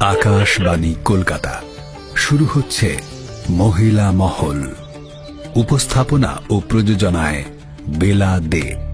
আকাশবাণী কলকাতা। শুরু হচ্ছে মহিলা মহল। উপস্থাপনা ও প্রযোজনায় বেলা দে।